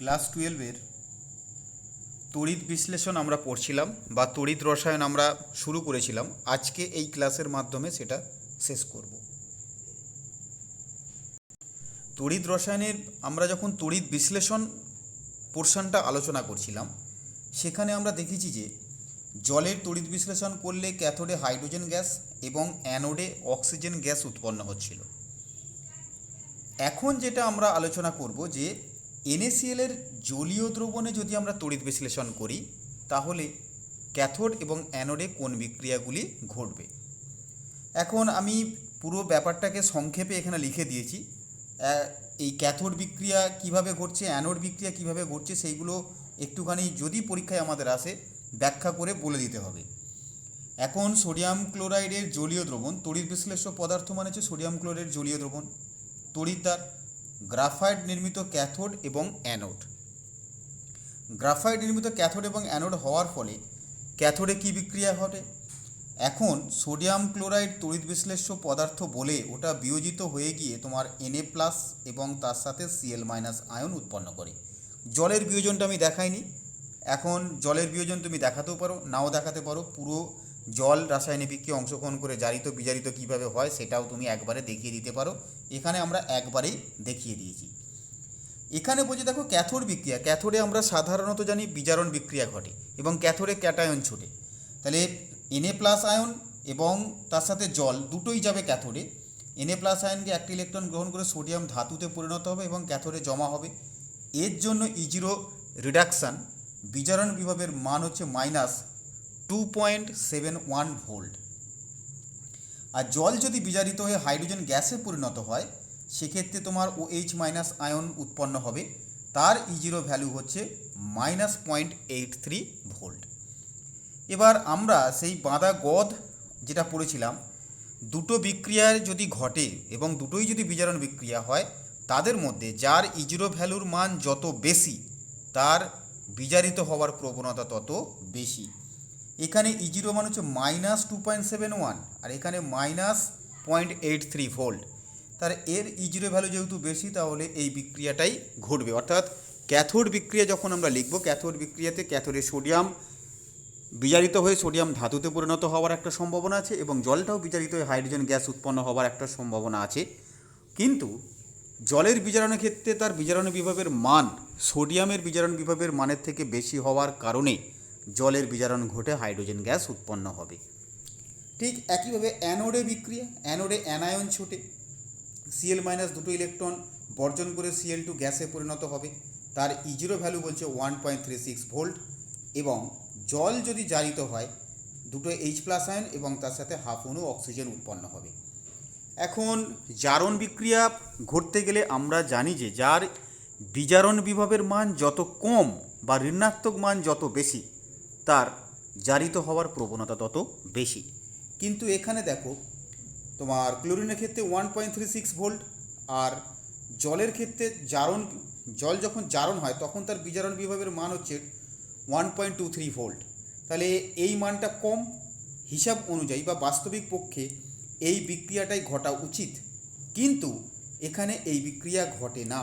Class টুয়েলভের তড়িৎ বিশ্লেষণ আমরা পড়ছিলাম বা তড়িৎ রসায়ন আমরা শুরু করেছিলাম, আজকে এই ক্লাসের মাধ্যমে সেটা শেষ করব। তড়িৎ রসায়নের আমরা যখন তড়িৎ বিশ্লেষণ পোর্শনটা আলোচনা করছিলাম, সেখানে আমরা দেখেছি যে জলের তড়িৎ বিশ্লেষণ করলে ক্যাথোডে হাইড্রোজেন গ্যাস এবং অ্যানোডে অক্সিজেন গ্যাস উৎপন্ন হচ্ছিল। এখন যেটা আমরা আলোচনা করব যে এর জলীয় দ্রবণে যদি আমরা তড়িৎ বিশ্লেষণ করি, তাহলে ক্যাথোড এবং অ্যানোডে কোন বিক্রিয়াগুলি ঘটবে? এখন আমি পুরো ব্যাপারটাকে সংক্ষেপে এখানে লিখে দিয়েছি। এই ক্যাথোড বিক্রিয়া কীভাবে ঘটছে, অ্যানোড বিক্রিয়া কীভাবে ঘটছে, সেইগুলো একটুখানি যদি পরীক্ষায় আমাদের আসে, ব্যাখ্যা করে বলে দিতে হবে। এখন সোডিয়াম ক্লোরাইডের জলীয় দ্রবণ, তড়িৎ বিশ্লেষ্য পদার্থ মানে হচ্ছে সোডিয়াম ক্লোরাইডের জলীয় দ্রবণ তড়িৎদ্বার গ্রাফাইট নির্মিত ক্যাথোড এবং অ্যানোড। গ্রাফাইট নির্মিত ক্যাথোড এবং অ্যানোড হওয়ার ফলে ক্যাথোডে কী বিক্রিয়া ঘটে? এখন সোডিয়াম ক্লোরাইড তড়িৎ বিশ্লেষ্য পদার্থ বলে ওটা বিয়োজিত হয়ে গিয়ে তোমার এনএ প্লাস এবং তার সাথে সিএল মাইনাস আয়ন উৎপন্ন করে। জলের বিয়োজনটা আমি দেখাইনি। এখন জলের বিয়োজন তুমি দেখাতেও পারো, নাও দেখাতে পারো। পুরো জল রাসায়নিক বিক্রিয়া অংশগ্রহণ করে জারিত বিজারিত কীভাবে হয় সেটাও তুমি একবারে দেখিয়ে দিতে পারো। এখানে আমরা একবারেই দেখিয়ে দিয়েছি। এখানে বলছি দেখো ক্যাথোড বিক্রিয়া। ক্যাথোডে আমরা সাধারণত জানি বিজারণ বিক্রিয়া ঘটে এবং ক্যাথোডে ক্যাটায়ন ছোটে। তাহলে এনএ প্লাস আয়ন এবং তার সাথে জল দুটোই যাবে ক্যাথোডে। এনএ প্লাস আয়নকে একটি ইলেকট্রন গ্রহণ করে সোডিয়াম ধাতুতে পরিণত হবে এবং ক্যাথোডে জমা হবে। এর জন্য ইজিরো রিডাকশান বিজারণ বিভবের মান হচ্ছে minus two point seven one volt আর জল যদি বিজারিত হয়ে হাইড্রোজেন গ্যাসে পরিণত হয়, সেক্ষেত্রে তোমার ও এইচ মাইনাস আয়ন উৎপন্ন হবে। তার ই জিরো ভ্যালু হচ্ছে minus point eight three volt এবার আমরা সেই বাঁধা গদ যেটা পড়েছিলাম, দুটো বিক্রিয়ার যদি ঘটে এবং দুটোই যদি বিজারণ বিক্রিয়া হয়, তাদের মধ্যে যার ইজিরো ভ্যালুর মান যত বেশি, তার বিজারিত হওয়ার প্রবণতা তত বেশি। এখানে ইজিরো মান হচ্ছে minus two point seven one আর এখানে minus point eight three volt তার এর ইজিরো ভ্যালু যেহেতু বেশি, তাহলে এই বিক্রিয়াটাই ঘটবে। অর্থাৎ ক্যাথোড বিক্রিয়া যখন আমরা লিখব, ক্যাথোড বিক্রিয়াতে ক্যাথোডে সোডিয়াম বিজারিত হয়ে সোডিয়াম ধাতুতে পরিণত হওয়ার একটা সম্ভাবনা আছে এবং জলটাও বিজারিত হয়ে হাইড্রোজেন গ্যাস উৎপন্ন হওয়ার একটা সম্ভাবনা আছে। কিন্তু জলের বিজারণের ক্ষেত্রে তার বিজারণ বিভাবের মান সোডিয়ামের বিজারণ বিভাবের মানের থেকে বেশি হওয়ার কারণে জলের বিজারণ ঘটে হাইড্রোজেন গ্যাস উৎপন্ন হবে। ঠিক একইভাবে অ্যানোডে বিক্রিয়া, অ্যানোডে অ্যানায়ন ছোটে। সিএল মাইনাস দুটো ইলেকট্রন বর্জন করে সিএল টু গ্যাসে পরিণত হবে। তার ইজিরো ভ্যালু বলছে one point three six volt এবং জল যদি জারিত হয়, দুটো এইচ প্লাস আয়ন এবং তার সাথে হাফ অনু অক্সিজেন উৎপন্ন হবে। এখন জারণ বিক্রিয়া ঘটতে গেলে আমরা জানি যে যার বিজারণ বিভবের মান যত কম বা ঋণাত্মক মান যত বেশি তার জারিত হওয়ার প্রবণতা তত বেশি। কিন্তু এখানে দেখো, তোমার ক্লোরিনের ক্ষেত্রে one point three six volt আর জলের ক্ষেত্রে জারণ, জল যখন জারণ হয়, তখন তার বিজারণ বিভাবের মান হচ্ছে one point two three volt তাহলে এই মানটা কম হিসাব অনুযায়ী বা বাস্তবিক পক্ষে এই বিক্রিয়াটাই ঘটা উচিত। কিন্তু এখানে এই বিক্রিয়া ঘটে না।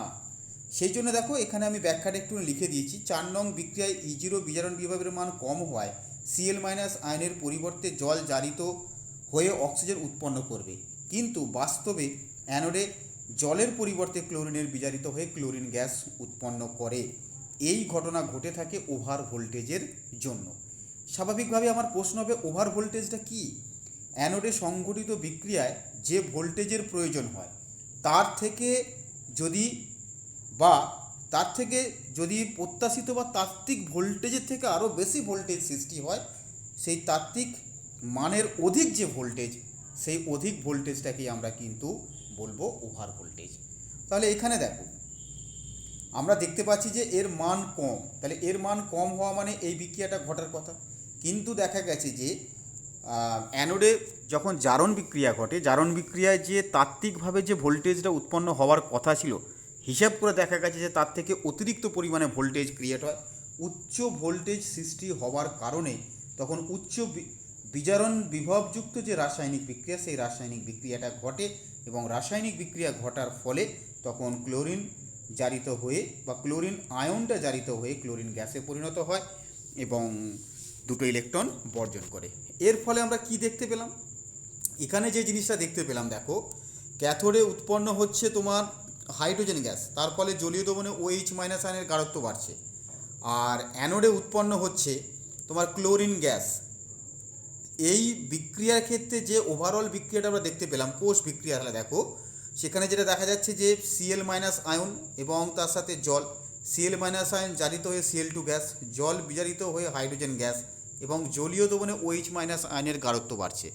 সেই জন্য দেখো, এখানে আমি ব্যাখ্যাটা একটু লিখে দিয়েছি। চার নং বিক্রিয়ায় ই জিরো বিজারণ বিভাবের মান কম হওয়ায় সিএল মাইনাস আয়নের পরিবর্তে জল জারিত হয়ে অক্সিজেন উৎপন্ন করবে। কিন্তু বাস্তবে অ্যানোডে জলের পরিবর্তে ক্লোরিনের বিজারিত হয়ে ক্লোরিন গ্যাস উৎপন্ন করে। এই ঘটনা ঘটে থাকে ওভার ভোল্টেজের জন্য। স্বাভাবিকভাবে আমার প্রশ্ন হবে, ওভার ভোল্টেজটা কী? অ্যানোডে সংঘটিত বিক্রিয়ায় যে ভোল্টেজের প্রয়োজন হয়, তার থেকে যদি বা তার থেকে যদি প্রত্যাশিত বা তাত্ত্বিক ভোল্টেজের থেকে আরও বেশি ভোল্টেজ সৃষ্টি হয়, সেই তাত্ত্বিক মানের অধিক যে ভোল্টেজ, সেই অধিক ভোল্টেজটাকেই আমরা কিন্তু বলব ওভার ভোল্টেজ। তাহলে এখানে দেখো, আমরা দেখতে পাচ্ছি যে এর মান কম। তাহলে এর মান কম হওয়া মানে এই বিক্রিয়াটা ঘটার কথা। কিন্তু দেখা গেছে যে অ্যানোডে যখন জারণ বিক্রিয়া ঘটে, জারণ বিক্রিয়ায় যে তাত্ত্বিকভাবে যে ভোল্টেজটা উৎপন্ন হওয়ার কথা ছিল হিসাব করে দেখা গেছে যে তার থেকে অতিরিক্ত পরিমাণে ভোল্টেজ ক্রিয়েট হয়। উচ্চ ভোল্টেজ সৃষ্টি হওয়ার কারণে তখন উচ্চ বিজারণ বিভবযুক্ত যে রাসায়নিক বিক্রিয়া, সেই রাসায়নিক বিক্রিয়াটা ঘটে এবং রাসায়নিক বিক্রিয়া ঘটার ফলে তখন ক্লোরিন জারিত হয়ে বা ক্লোরিন আয়নটা জারিত হয়ে ক্লোরিন গ্যাসে পরিণত হয় এবং দুটো ইলেকট্রন বর্জন করে। এর ফলে আমরা কি দেখতে পেলাম? এখানে যে জিনিসটা দেখতে পেলাম, দেখো, ক্যাথোডে উৎপন্ন হচ্ছে তোমার হাইড্রোজেন গ্যাস, তার ফলে জলীয় দ্রবণে ওএইচ মাইনাস আয়নের গাঢ়ত্ব বাড়ছে। আর অ্যানোডে উৎপন্ন হচ্ছে তোমার ক্লোরিন গ্যাস। এই বিক্রিয়ার ক্ষেত্রে যে ওভারঅল বিক্রিয়াটা আমরা দেখতে পেলাম, কোষ বিক্রিয়া, তাহলে দেখো, সেখানে যেটা দেখা যাচ্ছে যে সিএল মাইনাস আয়ন এবং তার সাথে জল সিএল মাইনাস আয়ন জারিত হয়ে সিএল টু গ্যাস, জল বিজারিত হয়ে হাইড্রোজেন গ্যাস এবং জলীয় দ্রবণে ওএইচ মাইনাস আয়নের গাঢ়ত্ব বাড়ছে।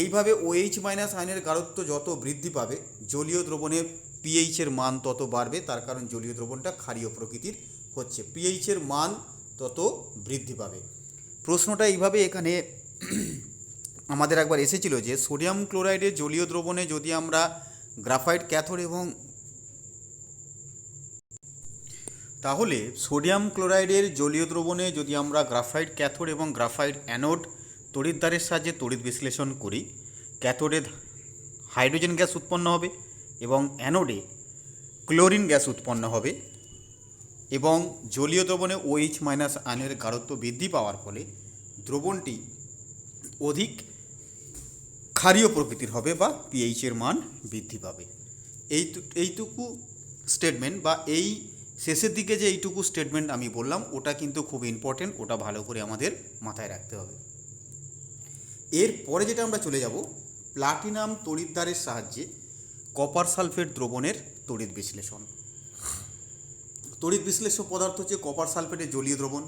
এইভাবে ওএইচ মাইনাস আয়নের গাঢ়ত্ব যত বৃদ্ধি পাবে, জলীয় দ্রবণে পিএইচের মান তত বাড়বে, তার কারণ জলীয় দ্রবণটা ক্ষারীয় প্রকৃতির হচ্ছে। পিএইচের মান তত বৃদ্ধি পাবে। প্রশ্নটা এইভাবে এখানে আমাদের একবার এসেছিল যে, সোডিয়াম ক্লোরাইডের জলীয় দ্রবণে যদি আমরা গ্রাফাইট ক্যাথোড এবং তাহলে সোডিয়াম ক্লোরাইডের জলীয় দ্রবণে যদি আমরা গ্রাফাইট ক্যাথোড এবং গ্রাফাইট অ্যানোড তড়িৎদ্বারের সাহায্যে তড়িৎ বিশ্লেষণ করি, ক্যাথোডে হাইড্রোজেন গ্যাস উৎপন্ন হবে। এবং অ্যানোডে ক্লোরিন গ্যাস উৎপন্ন হবে এবং জলীয় দ্রবণে ওইচ মাইনাস আয়নের গাঢ়ত্ব বৃদ্ধি পাওয়ার ফলে দ্রবণটি অধিক ক্ষারীয় প্রকৃতির হবে বা পিএইচের মান বৃদ্ধি পাবে। এই এইটুকু স্টেটমেন্ট বা এই শেষের দিকে যে এইটুকু স্টেটমেন্ট আমি বললাম, ওটা কিন্তু খুব ইম্পর্টেন্ট ওটা ভালো করে আমাদের মাথায় রাখতে হবে। এর পরে যেটা আমরা চলে যাব প্লাটিনাম তড়িৎদ্বারের সাহায্যে কপার সালফেট দ্রবণের তড়িৎ বিশ্লেষণ। তড়িৎ বিশ্লেষ্য পদার্থ হচ্ছে কপার সালফেটের জলীয় দ্রবণ।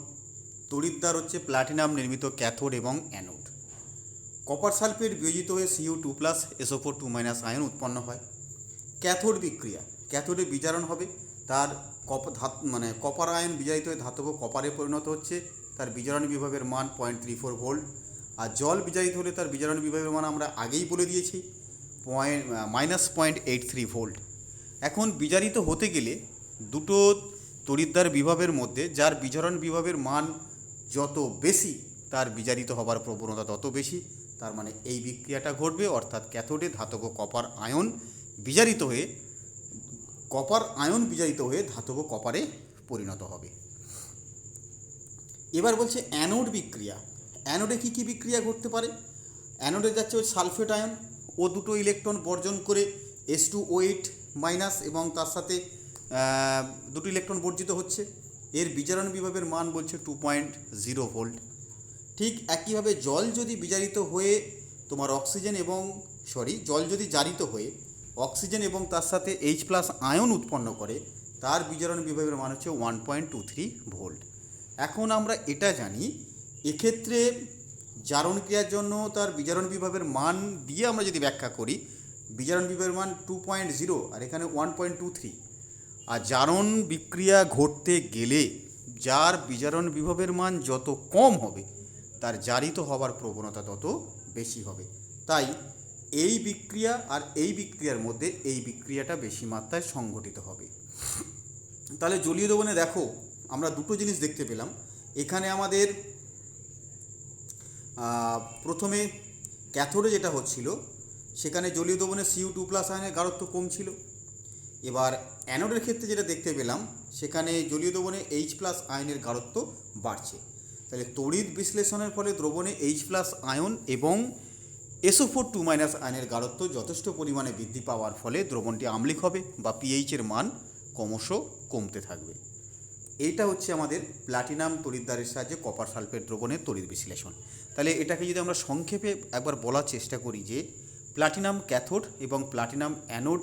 তড়িৎদ্বার হচ্ছে প্লাটিনাম নির্মিত ক্যাথোড এবং অ্যানোড কপার সালফেট বিয়োজিত হয়ে CU two plus SO four two minus ion উৎপন্ন হয়। ক্যাথোড বিক্রিয়া। ক্যাথোডে বিচারণ হবে। তার কপ ধাত মানে কপার আয়ন বিজারিত হয়ে ধাতব কপারে পরিণত হচ্ছে। তার বিজারণ বিভাগের মান পয়েন্ট থ্রি ফোর ভোল্ট আর জল বিজারিত হলে তার বিজারণ বিভাগের মান আমরা আগেই বলে দিয়েছি। Point minus point eight three volt এখন বিজারিত হতে গেলে দুটো তড়িৎদ্বার বিভবের মধ্যে যার বিজারণ বিভবের মান যত বেশি, তার বিজারিত হবার প্রবণতা তত বেশি, তার মানে এই বিক্রিয়াটা ঘটবে, অর্থাৎ ক্যাথোডে ধাতব কপার আয়ন বিজারিত হয়ে, কপার আয়ন বিজারিত হয়ে ধাতব কপারে পরিণত হবে। এবার বলছে অ্যানোড বিক্রিয়া। অ্যানোডে কী কী বিক্রিয়া ঘটতে পারে? অ্যানোডে যাচ্ছে ওই সালফেট আয়ন ও দুটো ইলেকট্রন বর্জন করে S two O eight minus এবং তার সাথে দুটো ইলেকট্রন বর্জিত হচ্ছে। এর বিজারণ বিভাবের মান বলছে টু পয়েন্ট জিরো ভোল্ট ঠিক একইভাবে জল যদি বিজারিত হয়ে তোমার অক্সিজেন এবং সরি জল যদি জারিত হয়ে অক্সিজেন এবং তার সাথে এইচ প্লাস আয়ন উৎপন্ন করে, তার বিজারণ বিভাবের মান হচ্ছে one point two three volt এখন আমরা এটা জানি, এক্ষেত্রে জারণ ক্রিয়ার জন্য তার বিজারণ বিভাবের মান দিয়ে আমরা যদি ব্যাখ্যা করি, বিজারণ বিভাবের মান টু পয়েন্ট জিরো আর এখানে ওয়ান পয়েন্ট টু থ্রি আর জারণ বিক্রিয়া ঘটতে গেলে যার বিজারণ বিভবের মান যত কম হবে, তার জারিত হবার প্রবণতা তত বেশি হবে। তাই এই বিক্রিয়া আর এই বিক্রিয়ার মধ্যে এই বিক্রিয়াটা বেশি মাত্রায় সংঘটিত হবে। তাহলে জলীয় দ্রবণে দেখো, আমরা দুটো জিনিস দেখতে পেলাম। এখানে আমাদের প্রথমে ক্যাথোডে যেটা হচ্ছিল, সেখানে জলীয় দ্রবণে সিউ টু প্লাস আয়নের গাঢ়ত্ব কম ছিল। এবার অ্যানোডের ক্ষেত্রে যেটা দেখতে পেলাম, সেখানে জলীয় দ্রবণে এইচ প্লাস আয়নের গাঢ়ত্ব বাড়ছে। তাহলে তড়িৎ বিশ্লেষণের ফলে দ্রবণে এইচ প্লাস আয়ন এবং S O four two minus আয়নের গাঢ়ত্ব যথেষ্ট পরিমাণে বৃদ্ধি পাওয়ার ফলে দ্রবণটি আম্লিক হবে বা পিএইচের মান ক্রমশ কমতে থাকবে। এইটা হচ্ছে আমাদের প্লাটিনাম তড়িৎদ্বারের সাহায্যে কপার সালফেট দ্রবণের তড়িৎ বিশ্লেষণ। তাহলে এটাকে যদি আমরা সংক্ষেপে একবার বলার চেষ্টা করি যে প্লাটিনাম ক্যাথোড এবং প্লাটিনাম অ্যানোড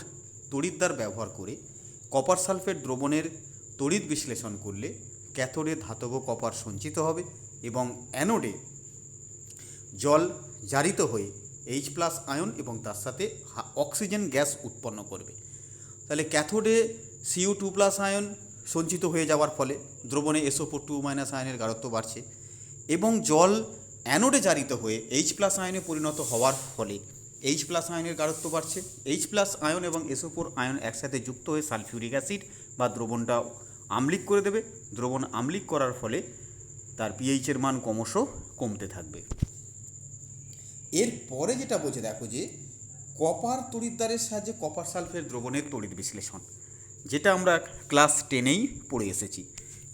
তড়িৎদ্বার ব্যবহার করে কপার সালফেট দ্রবণের তড়িৎ বিশ্লেষণ করলে ক্যাথোডে ধাতব কপার সঞ্চিত হবে এবং অ্যানোডে জল জারিত হয়ে এইচ প্লাস আয়ন এবং তার সাথে অক্সিজেন গ্যাস উৎপন্ন করবে। তাহলে ক্যাথোডে সিও টু প্লাস আয়ন সঞ্চিত হয়ে যাওয়ার ফলে দ্রবণে এসোপো টু মাইনাস আয়নের গাঢ়ত্ব বাড়ছে এবং জল অ্যানোডে জারিত হয়ে এইচ প্লাস আয়নে পরিণত হওয়ার ফলে এইচ প্লাস আয়নের গাঢ়ত্ব বাড়ছে। এইচ প্লাস আয়ন এবং এসও ফোর আয়ন একসাথে যুক্ত হয়ে সালফিউরিক অ্যাসিড বা দ্রবণটা আম্লিক করে দেবে। দ্রবণ আম্লিক করার ফলে তার পিএইচের মান ক্রমশ কমতে থাকবে। এর পরে যেটা বলছে, দেখো যে কপার তড়িৎদ্বারের সাহায্যে কপার সালফের দ্রবণের তড়িৎ বিশ্লেষণ, যেটা আমরা ক্লাস টেনেই পড়ে এসেছি।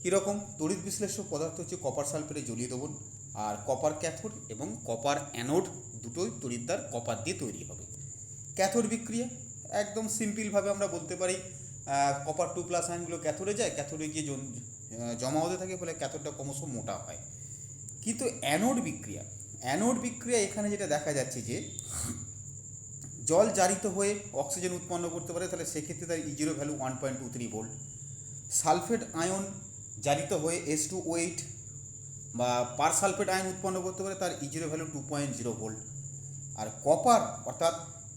কীরকম? তড়িৎ বিশ্লেষক পদার্থ হচ্ছে কপার সালফেটে জলীয় দেবন আর কপার ক্যাথোড এবং কপার অ্যানোড দুটোই তড়িৎদ্বার কপার দিয়ে তৈরি হবে। ক্যাথোড বিক্রিয়া, একদম সিম্পলভাবে আমরা বলতে পারি কপার টু প্লাস আয়নগুলো ক্যাথোডে যায় ক্যাথোডে গিয়ে জমা হতে থাকে, ফলে ক্যাথোডটা ক্রমশ মোটা হয়। কিন্তু অ্যানোড বিক্রিয়া অ্যানোড বিক্রিয়া এখানে যেটা দেখা যাচ্ছে যে, জল জারিত হয়ে অক্সিজেন উৎপন্ন করতে পারে, তাহলে সেক্ষেত্রে তার E zero value one point two three volt sulphate ion জারিত হয়ে এস টু ও এইট বা পার সালফেট আয়ন উৎপন্ন করতে পারে, তার E zero value two point zero volt আর কপার অর্থাৎ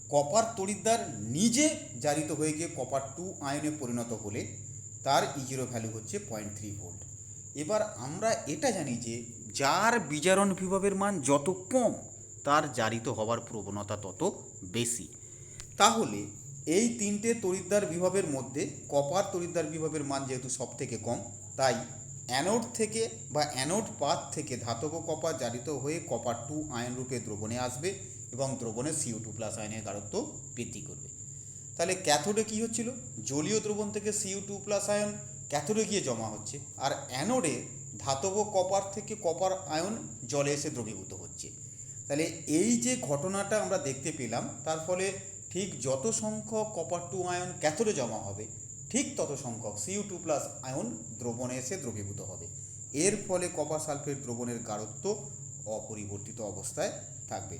কপার তড়িৎদ্বার নিজে জারিত হয়ে গিয়ে কপার টু আয়নে পরিণত হলে তার ইজিরো ভ্যালু হচ্ছে পয়েন্ট থ্রি ভোল্ট এবার আমরা এটা জানি যে যার বিজারণ বিভবের মান যত কম, তার জারিত হওয়ার প্রবণতা তত বেশি। তাহলে এই তিনটে তড়িৎদ্বার বিভবের মধ্যে কপার তড়িৎদ্বার বিভবের মান যেহেতু সব থেকে কম, তাই অ্যানোড থেকে বা অ্যানোড পাত থেকে ধাতব কপার জারিত হয়ে কপার টু আয়ন রূপে দ্রবণে আসবে এবং দ্রবণে সিও টু প্লাস আয়নের গাঢ়ত্ব বৃদ্ধি করবে। তাহলে ক্যাথোডে কী হচ্ছিল? জলীয় দ্রবণ থেকে সিইউ টু প্লাস আয়ন ক্যাথোডে গিয়ে জমা হচ্ছে আর অ্যানোডে ধাতব কপার থেকে কপার আয়ন জলে এসে দ্রবীভূত হচ্ছে। তাহলে এই যে ঘটনাটা আমরা দেখতে পেলাম, তার ফলে ঠিক যত সংখ্যক কপার টু আয়ন ক্যাথোডে জমা হবে ঠিক তত সংখ্যক সিইউ টু প্লাস আয়ন দ্রবণে এসে দ্রবীভূত হবে। এর ফলে কপার সালফেট দ্রবণের গাঢ়ত্ব অপরিবর্তিত অবস্থায় থাকবে।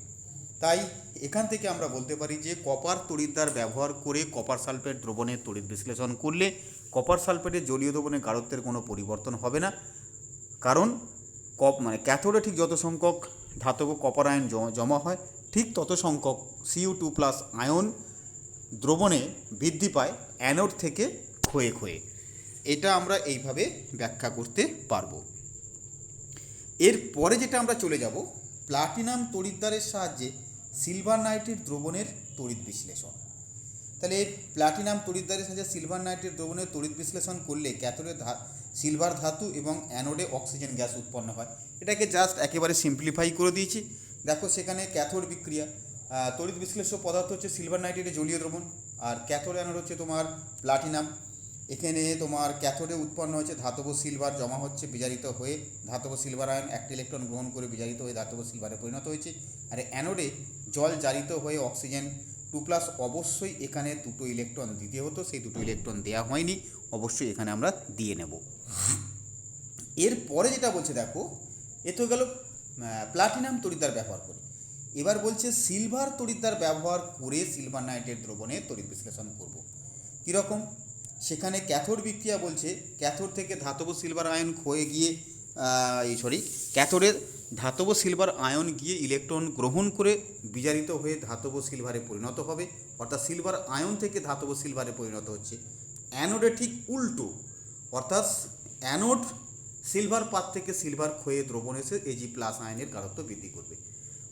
তাই এখান থেকে আমরা বলতে পারি যে কপার তড়িৎদ্বার ব্যবহার করে কপার সালফেট দ্রবণের তড়িৎ বিশ্লেষণ করলে কপার সালফেটের জলীয় দ্রবণের গাঢ়ত্বের কোনো পরিবর্তন হবে না। কারণ কপ মানে ক্যাথোডে ঠিক যত সংখ্যক ধাতব কপার আয়ন জমা হয়, ঠিক তত সংখ্যক সিইউ টু প্লাস আয়ন দ্রবণে বৃদ্ধি পায় অ্যানোড থেকে ক্ষয়ে ক্ষয়ে। এটা আমরা এইভাবে ব্যাখ্যা করতে পারব। এর পরে যেটা আমরা চলে যাব, প্লাটিনাম তড়িৎদ্বারের সাহায্যে সিলভার নাইটের দ্রবণের তড়িৎ বিশ্লেষণ। তাহলে প্লাটিনাম তড়িৎদ্বারের সাহায্যে সিলভার নাইটের দ্রবণের তড়িৎ বিশ্লেষণ করলে ক্যাথোডে ধা সিলভার ধাতু এবং অ্যানোডে অক্সিজেন গ্যাস উৎপন্ন হয়। এটাকে জাস্ট একেবারে সিম্পলিফাই করে দিয়েছি। দেখো সেখানে ক্যাথোড বিক্রিয়া তড়িৎ বিশ্লেষ্য পদার্থ হচ্ছে সিলভার নাইট্রেটের জলীয় দ্রবণ, আর ক্যাথোড অ্যানোড হচ্ছে তোমার প্লাটিনাম এখানে তোমার ক্যাথোডে উৎপন্ন হচ্ছে ধাতব সিলভার জমা হচ্ছে বিজারিত হয়ে ধাতব সিলভার আয়ন একটি ইলেকট্রন গ্রহণ করে বিজারিত হয়ে ধাতব সিলভারে পরিণত হয়েছে। আর অ্যানোডে জল জারিত হয়ে অক্সিজেন টু প্লাস অবশ্যই এখানে দুটো ইলেকট্রন দিতে হতো, সেই দুটো ইলেকট্রন দেওয়া হয়নি, অবশ্যই এখানে আমরা দিয়ে নেব। এর পরে যেটা বলছে দেখো, এ তো গেল প্লাটিনাম তড়িৎদ্বার ব্যবহার করে। এবার বলছে সিলভার তড়িৎদ্বার ব্যবহার করে সিলভার নাইটের দ্রবণে তড়িৎ বিশ্লেষণ করব। কীরকম? সেখানে ক্যাথোড বিক্রিয়া বলছে, ক্যাথোড থেকে ধাতব সিলভার আয়ন ক্ষয়ে গিয়ে এই সরি ক্যাথোডের ধাতব সিলভার আয়ন গিয়ে ইলেকট্রন গ্রহণ করে বিজারিত হয়ে ধাতব সিলভারে পরিণত হবে। অর্থাৎ সিলভার আয়ন থেকে ধাতব সিলভারে পরিণত হচ্ছে। অ্যানোডে ঠিক উল্টো। অর্থাৎ অ্যানোড সিলভার পাত থেকে সিলভার ক্ষয়ে দ্রবণ এসে এজি প্লাস আয়নের গাঢ়ত্ব বৃদ্ধি করবে।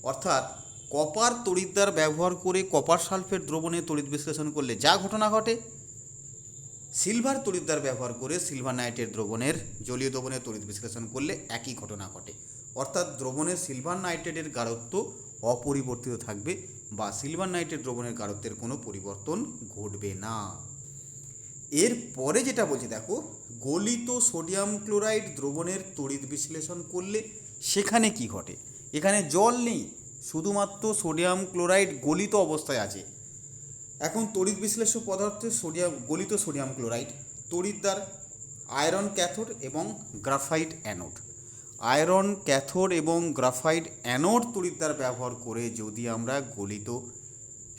অর্থাৎ কপার তড়িৎদ্বার ব্যবহার করে কপার সালফেট দ্রবণে তড়িৎ বিশ্লেষণ করলে যা ঘটনা ঘটে? সিলভার তড়িৎদ্বার ব্যবহার করে সিলভার নাইটের দ্রবণের জলীয় দ্রবণের তড়িৎ বিশ্লেষণ করলে একই ঘটনা ঘটে। অর্থাৎ দ্রবণের সিলভার নাইট্রেটের গাঢ়ত্ব অপরিবর্তিত থাকবে বা সিলভার নাইট্রেট দ্রবণের গাঢ়ত্বের কোনো পরিবর্তন ঘটবে না। এর পরে যেটা বলছি, দেখো, গলিত সোডিয়াম ক্লোরাইড দ্রবণের তড়িৎ বিশ্লেষণ করলে সেখানে কি ঘটে? এখানে জল নেই, শুধুমাত্র সোডিয়াম ক্লোরাইড গলিত অবস্থায় আছে। এখন তড়িৎ বিশ্লেষ্য পদার্থে সোডিয়াম, গলিত সোডিয়াম ক্লোরাইড তড়িৎদ্বার আয়রন ক্যাথোড এবং গ্রাফাইট অ্যানোড। আয়রন ক্যাথোড এবং গ্রাফাইট অ্যানোড তড়িৎদ্বার ব্যবহার করে যদি আমরা গলিত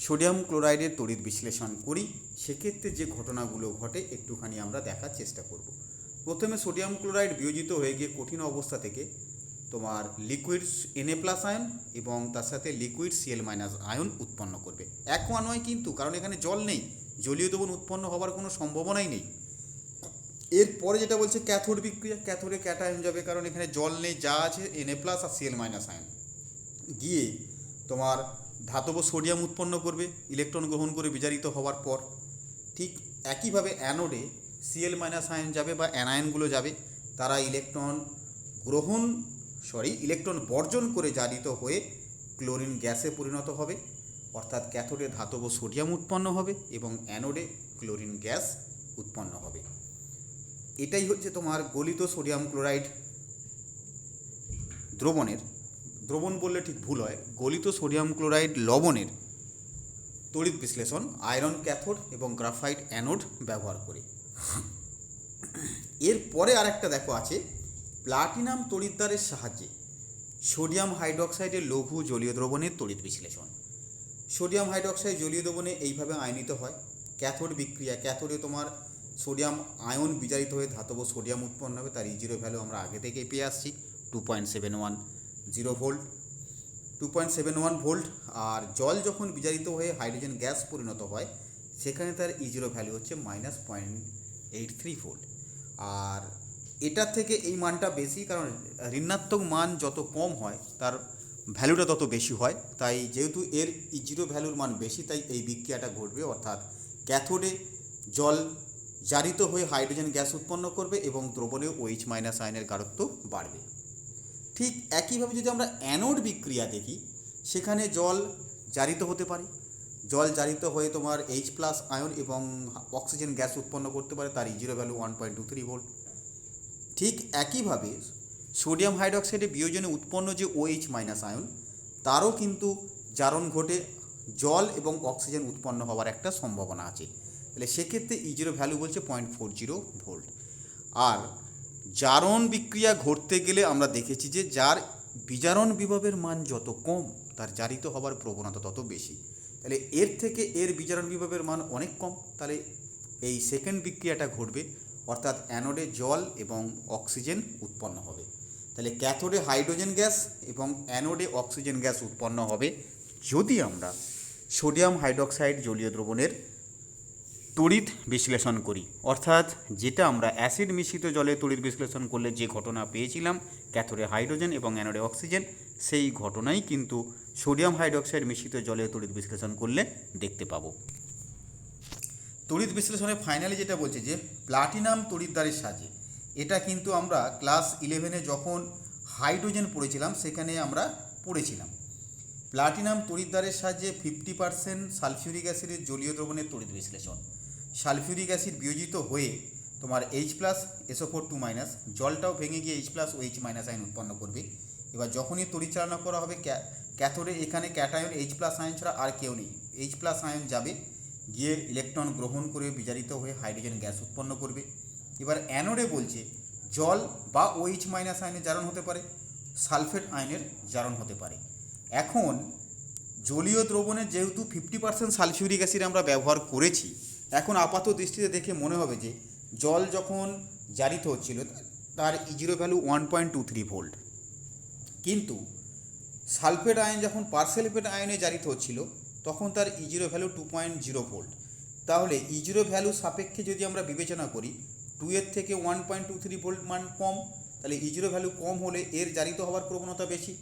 সোডিয়াম ক্লোরাইডের তড়িৎ বিশ্লেষণ করি, সেক্ষেত্রে যে ঘটনাগুলো ঘটে একটুখানি আমরা দেখার চেষ্টা করব। প্রথমে সোডিয়াম ক্লোরাইড বিয়োজিত হয়ে গিয়ে কঠিন অবস্থা থেকে তোমার লিকুইড এনএ প্লাস আয়ন এবং তার সাথে লিকুইড সিএল মাইনাস আয়ন উৎপন্ন করবে। একোয়া নয় কিন্তু, কারণ এখানে জল নেই। জলীয় দ্রবণ উৎপন্ন হওয়ার কোনো সম্ভাবনাই নেই। এরপরে যেটা বলছে ক্যাথোড বিক্রিয়া ক্যাথোডে ক্যাটায়ন যাবে কারণ এখানে জল নেই, যা আছে এনএ প্লাস আর সিএল মাইনাস আয়ন গিয়ে তোমার ধাতব সোডিয়াম উৎপন্ন করবে ইলেকট্রন গ্রহণ করে বিজারিত হওয়ার পর। ঠিক একইভাবে অ্যানোডে সিএল মাইনাস আয়ন যাবে বা অ্যানায়নগুলো যাবে, তারা ইলেকট্রন গ্রহণ সরি, ইলেকট্রন বর্জন করে জারিত হয়ে ক্লোরিন গ্যাসে পরিণত হবে, অর্থাৎ ক্যাথোডে ধাতব সোডিয়াম উৎপন্ন হবে এবং অ্যানোডে ক্লোরিন গ্যাস উৎপন্ন হবে। এটাই হচ্ছে তোমার গলিত সোডিয়াম ক্লোরাইড। দ্রবণের, দ্রবণ বললে ঠিক ভুল হয়, গলিত সোডিয়াম ক্লোরাইড লবণের তড়িৎ বিশ্লেষণ আয়রন ক্যাথোড এবং গ্রাফাইট অ্যানোড ব্যবহার করে। এরপরে আরেকটা দেখো আছে প্লাটিনাম তড়িৎদ্বারের সাহায্যে সোডিয়াম হাইড্রোক্সাইডের লঘু জলীয় দ্রবণের তড়িৎ বিশ্লেষণ। সোডিয়াম হাইড্রোক্সাইড জলীয় দ্রবণে এইভাবে আয়নিত হয়, ক্যাথোড বিক্রিয়া, ক্যাথোডে তোমার সোডিয়াম আয়ন বিজারিত হয়ে ধাতব সোডিয়াম উৎপন্ন হবে, তার ইজিরো ভ্যালু আমরা আগে থেকেই পেয়ে আসছি two point seven one zero volt two point seven one volt আর জল যখন বিজারিত হয়ে হাইড্রোজেন গ্যাস পরিণত হয়, সেখানে তার ইজিরো ভ্যালু হচ্ছে minus point eight three volt আর এটার থেকে এই মানটা বেশি, কারণ ঋণাত্মক মান যত কম হয়, তার ভ্যালুটা তত বেশি হয়। তাই যেহেতু এর জিরো ভ্যালুর মান বেশি, তাই এই বিক্রিয়াটা ঘটবে। অর্থাৎ ক্যাথোডে জল জারিত হয়ে হাইড্রোজেন গ্যাস উৎপন্ন করবে এবং দ্রবণে ওইচ মাইনাস আয়নের গাঢ়ত্ব বাড়বে। ঠিক একইভাবে যদি আমরা অ্যানোড বিক্রিয়া দেখি, সেখানে জল জারিত হতে পারে। জল জারিত হয়ে তোমার এইচ প্লাস আয়ন এবং অক্সিজেন গ্যাস উৎপন্ন করতে পারে, তার zero value one point two three volt ঠিক একইভাবে সোডিয়াম হাইড্রোক্সাইডে বিয়োজনে উৎপন্ন যে ওএইচ মাইনাস আয়ন তারও কিন্তু জারণ ঘটে, জল এবং অক্সিজেন উৎপন্ন হওয়ার একটা সম্ভাবনা আছে। তাহলে সেক্ষেত্রে ই জিরো ভ্যালু বলছে পয়েন্ট ফোর জিরো ভোল্ট আর জারণ বিক্রিয়া ঘটতে গেলে আমরা দেখেছি যে যার বিজারণ বিভবের মান যত কম, তার জারিত হবার প্রবণতা তত বেশি। তাহলে এর থেকে এর বিজারণ বিভবের মান অনেক কম, তাহলে এই সেকেন্ড বিক্রিয়াটা ঘটবে। অর্থাৎ অ্যানোডে জল এবং অক্সিজেন উৎপন্ন হবে। তাহলে ক্যাথোডে হাইড্রোজেন গ্যাস এবং অ্যানোডে অক্সিজেন গ্যাস উৎপন্ন হবে। যদি আমরা সোডিয়াম হাইড্রোক্সাইড জলীয় দ্রবণের তড়িৎ বিশ্লেষণ করি, অর্থাৎ যেটা আমরা অ্যাসিড মিশ্রিত জলে তড়িৎ বিশ্লেষণ করলে যে ঘটনা পেয়েছিলাম, ক্যাথোডে হাইড্রোজেন এবং অ্যানোডে অক্সিজেন, সেই ঘটনাই কিন্তু সোডিয়াম হাইড্রোক্সাইড মিশ্রিত জলে তড়িৎ বিশ্লেষণ করলে দেখতে পাবো। তড়িৎ বিশ্লেষণে ফাইনালি যেটা বলছে যে প্লাটিনাম তড়িৎদ্বারের সাহায্যে, এটা কিন্তু আমরা ক্লাস ইলেভেনে যখন হাইড্রোজেন পড়েছিলাম, সেখানে আমরা পড়েছিলাম। প্লাটিনাম তড়িৎদ্বারের সাহায্যে ফিফটি পার্সেন্ট সালফিউরিক অ্যাসিডের জলীয় দ্রবণের তড়িৎ বিশ্লেষণ। সালফিউরিক অ্যাসিড বিয়োজিত হয়ে তোমার H plus S O four two minus জলটাও ভেঙে গিয়ে H plus O H minus ion উৎপন্ন করবে। এবার যখনই তড়িৎচালনা করা হবে, ক্যা- ক্যাথোডে, এখানে ক্যাটায়ন এইচ প্লাস আয়ন ছাড়া আর কেউ নেই। এইচ প্লাস আয়ন যাবে গিয়ে ইলেকট্রন গ্রহণ করে বিজারিত হয়ে হাইড্রোজেন গ্যাস উৎপন্ন করবে। এবার অ্যানোডে বলছে, জল বা ওইচ মাইনাস আয়নের জারণ হতে পারে, সালফেট আয়নের জারণ হতে পারে। এখন, জলীয় দ্রবণে যেহেতু ফিফটি পার্সেন্ট সালফিউরিক অ্যাসিড আমরা ব্যবহার করেছি, এখন আপাত দৃষ্টিতে দেখে মনে হবে যে, জল যখন জারিত হচ্ছিল, তার E zero value one point two three volt কিন্তু, সালফেট আয়ন যখন পারসেলফেট আয়নে জারিত হচ্ছিল তখন তার E zero value two point zero volt তাহলে ইজিরো ভ্যালু সাপেক্ষে যদি আমরা বিবেচনা করি টু এর থেকে one point two three volt মান কম, তাহলে ইজিরো ভ্যালু কম হলে এর জারিত হওয়ার প্রবণতা বেশি।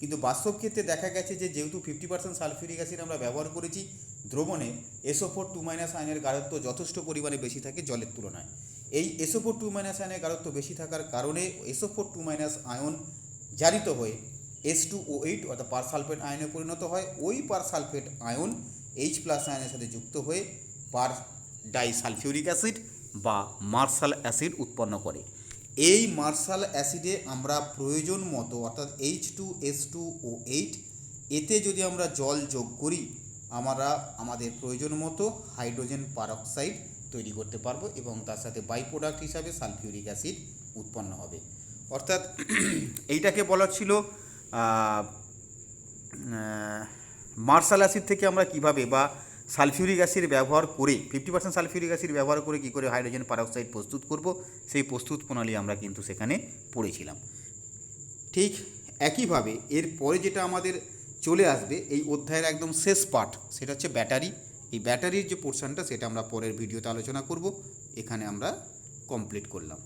কিন্তু বাস্তব ক্ষেত্রে দেখা গেছে যে যেহেতু ফিফটি পার্সেন্ট সালফিউরিক অ্যাসিড আমরা ব্যবহার করেছি, দ্রবণে এসও ফোর টু মাইনাস আয়নের গাঢ়ত্ব যথেষ্ট পরিমাণে বেশি থাকে জলের তুলনায়। এই এসও ফোর টু মাইনাস আয়নের গাঢ়ত্ব বেশি থাকার কারণে S O four two minus ion জারিত হয়ে এস টু ও এইট অর্থাৎ পার সালফেট আয়নে পরিণত হয়। ওই per sulphate ion H plus আয়নের সাথে যুক্ত হয়ে পার ডাই সালফিউরিক অ্যাসিড বা মার্শাল অ্যাসিড উৎপন্ন করে। এই মার্শাল অ্যাসিডে আমরা প্রয়োজন মতো, অর্থাৎ H two S two O eight এতে যদি আমরা জল যোগ করি, আমরা আমাদের প্রয়োজন মতো হাইড্রোজেন পারক্সাইড তৈরি করতে পারব এবং তার সাথে বাই প্রোডাক্ট হিসাবে সালফিউরিক অ্যাসিড উৎপন্ন হবে। অর্থাৎ এইটাকে বলা ছিল মার্শাল অ্যাসিড থেকে আমরা কীভাবে বা সালফিউরিক অ্যাসিড ব্যবহার করে ফিফটি পার্সেন্ট সালফিউরিক অ্যাসিড ব্যবহার করে কী করে হাইড্রোজেন পারক্সাইড প্রস্তুত করব, সেই প্রস্তুত প্রণালী আমরা কিন্তু সেখানে পড়েছিলাম। ঠিক একইভাবে এরপরে যেটা আমাদের চলে আসবে, এই অধ্যায়ের একদম শেষ পার্ট সেটা হচ্ছে ব্যাটারি। এই ব্যাটারির যে পোর্শনটা সেটা আমরা পরের ভিডিওতে আলোচনা করব। এখানে আমরা কমপ্লিট করলাম।